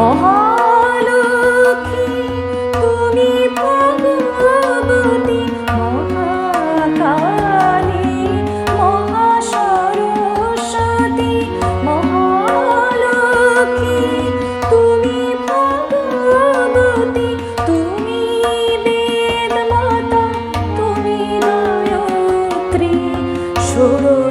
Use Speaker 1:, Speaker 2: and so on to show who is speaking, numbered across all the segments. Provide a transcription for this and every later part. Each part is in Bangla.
Speaker 1: মহালক্ষী তুমি ভগবতী মহাকালী মহাসরস্বতী মহালক্ষী তুমি ভগবতী তুমি বেদমাতা তুমি গায়ত্রী সুর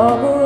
Speaker 1: Oh.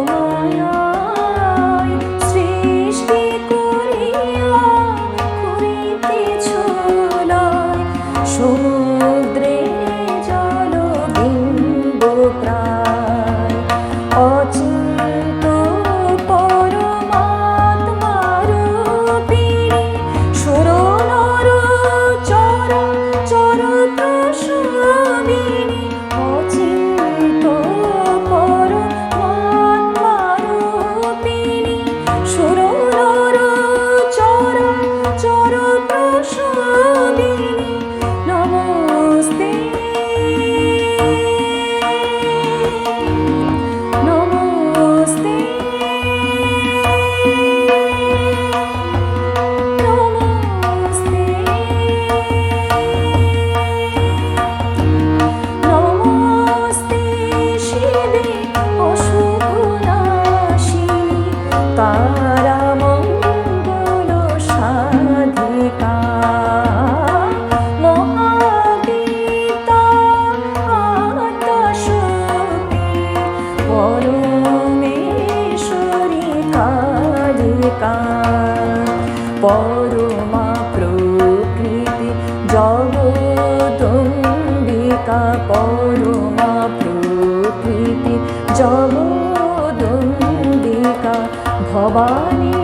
Speaker 1: পরমা প্রকৃতি জগদম্বিকা পরমা প্রকৃতি জগদম্বিকা ভবানী